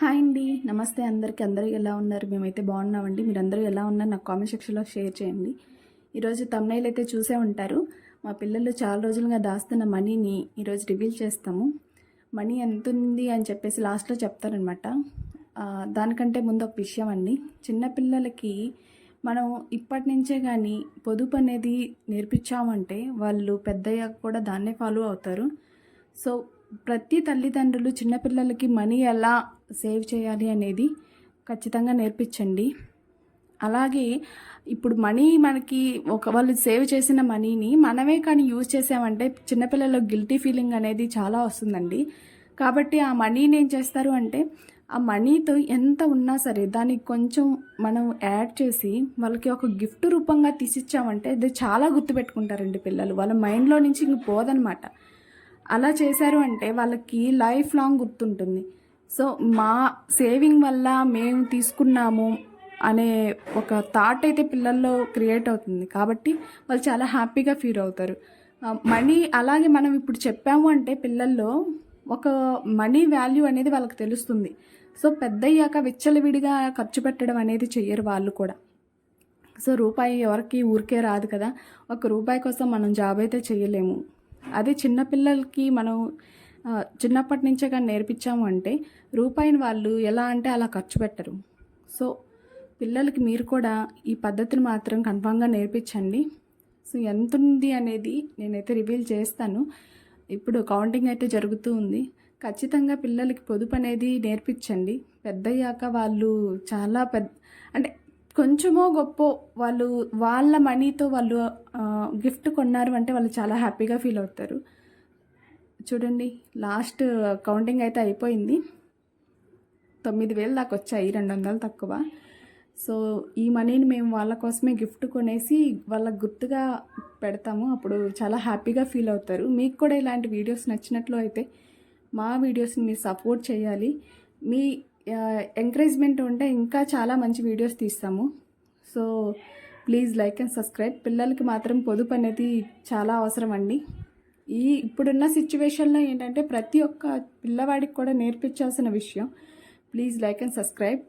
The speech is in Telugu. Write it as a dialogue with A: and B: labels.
A: హాయ్ అండి. నమస్తే అందరికీ. అందరూ ఎలా ఉన్నారు? మేమైతే బాగున్నామండి. మీరందరూ ఎలా ఉన్నారు? నాకు కామెంట్ సెక్షన్లో షేర్ చేయండి. ఈరోజు తమ్నైల్ అయితే చూసే ఉంటారు. మా పిల్లలు చాలా రోజులుగా దాస్తున్న మనీని ఈరోజు రివీల్ చేస్తాము. మనీ ఎంత ఉంది అని చెప్పేసి లాస్ట్లో చెప్తారనమాట. దానికంటే ముందు ఒక విషయం అండి. చిన్నపిల్లలకి మనం ఇప్పటి నుంచే కానీ పొదుపు అనేది నేర్పించామంటే వాళ్ళు పెద్దయ్యాక కూడా దాన్నే ఫాలో అవుతారు. సో ప్రతి తల్లిదండ్రులు చిన్నపిల్లలకి మనీ ఎలా సేవ్ చేయాలి అనేది ఖచ్చితంగా నేర్పించండి. అలాగే ఇప్పుడు మనీ మనకి ఒక వాళ్ళు సేవ్ చేసిన మనీని మనమే కానీ యూజ్ చేసామంటే చిన్నపిల్లల్లో గిల్టీ ఫీలింగ్ అనేది చాలా వస్తుందండి. కాబట్టి ఆ మనీని ఏం చేస్తారు అంటే ఆ మనీతో ఎంత ఉన్నా సరే దానికి కొంచెం మనం యాడ్ చేసి వాళ్ళకి ఒక గిఫ్ట్ రూపంగా తీసిచ్చామంటే అది చాలా గుర్తుపెట్టుకుంటారండి పిల్లలు. వాళ్ళ మైండ్లో నుంచి ఇంక పోదనమాట. అలా చేశారు అంటే వాళ్ళకి లైఫ్ లాంగ్ గుర్తుంటుంది. సో మా సేవింగ్ వల్ల మేము తీసుకున్నాము అనే ఒక థాట్ అయితే పిల్లల్లో క్రియేట్ అవుతుంది. కాబట్టి వాళ్ళు చాలా హ్యాపీగా ఫీల్ అవుతారు. మనీ అలాగే మనం ఇప్పుడు చెప్పాము అంటే పిల్లల్లో ఒక మనీ వాల్యూ అనేది వాళ్ళకి తెలుస్తుంది. సో పెద్దయ్యాక విచ్చలవిడిగా ఖర్చు పెట్టడం అనేది చెయ్యరు వాళ్ళు కూడా. సో రూపాయి ఎవరికి ఊరికే రాదు కదా. ఒక రూపాయి కోసం మనం జాబ్ అయితే చేయలేము అదే చిన్నపిల్లలకి మనం చిన్నప్పటి నుంచే కానీ నేర్పించాము అంటే రూపాయిని వాళ్ళు ఎలా అంటే అలా ఖర్చు పెట్టరు. సో పిల్లలకి మీరు కూడా ఈ పద్ధతిని మాత్రం కన్ఫామ్గా నేర్పించండి. సో ఎంత ఉంది అనేది నేనైతే రివీల్ చేస్తాను. ఇప్పుడు కౌంటింగ్ అయితే జరుగుతూ ఉంది. ఖచ్చితంగా పిల్లలకి పొదుపు అనేది నేర్పించండి. పెద్దయ్యాక వాళ్ళు చాలా పెద్ద అంటే కొంచెమో గొప్ప వాళ్ళు వాళ్ళ మనీతో వాళ్ళు గిఫ్ట్ కొన్నారు అంటే వాళ్ళు చాలా హ్యాపీగా ఫీల్ అవుతారు. చూడండి లాస్ట్ కౌంటింగ్ అయితే అయిపోయింది. తొమ్మిది వేలు దాకా వచ్చాయి రెండు వందలు తక్కువ. సో ఈ మనీని మేము వాళ్ళ కోసమే గిఫ్ట్ కొనేసి వాళ్ళకి గుర్తుగా పెడతాము. అప్పుడు చాలా హ్యాపీగా ఫీల్ అవుతారు. మీకు కూడా ఇలాంటి వీడియోస్ నచ్చినట్లు అయితే మా వీడియోస్ని మీరు సపోర్ట్ చేయాలి. మీ ఎంకరేజ్మెంట్ ఉంటే ఇంకా చాలా మంచి videos తీస్తాము. So please like and subscribe పిల్లలకి మాత్రం పొదుపు అనేది చాలా అవసరం అండి. ఈ ఇప్పుడున్న సిచ్యువేషన్లో ఏంటంటే ప్రతి ఒక్క పిల్లవాడికి కూడా నేర్పించాల్సిన విషయం ప్లీజ్ లైక్ అండ్ సబ్స్క్రైబ్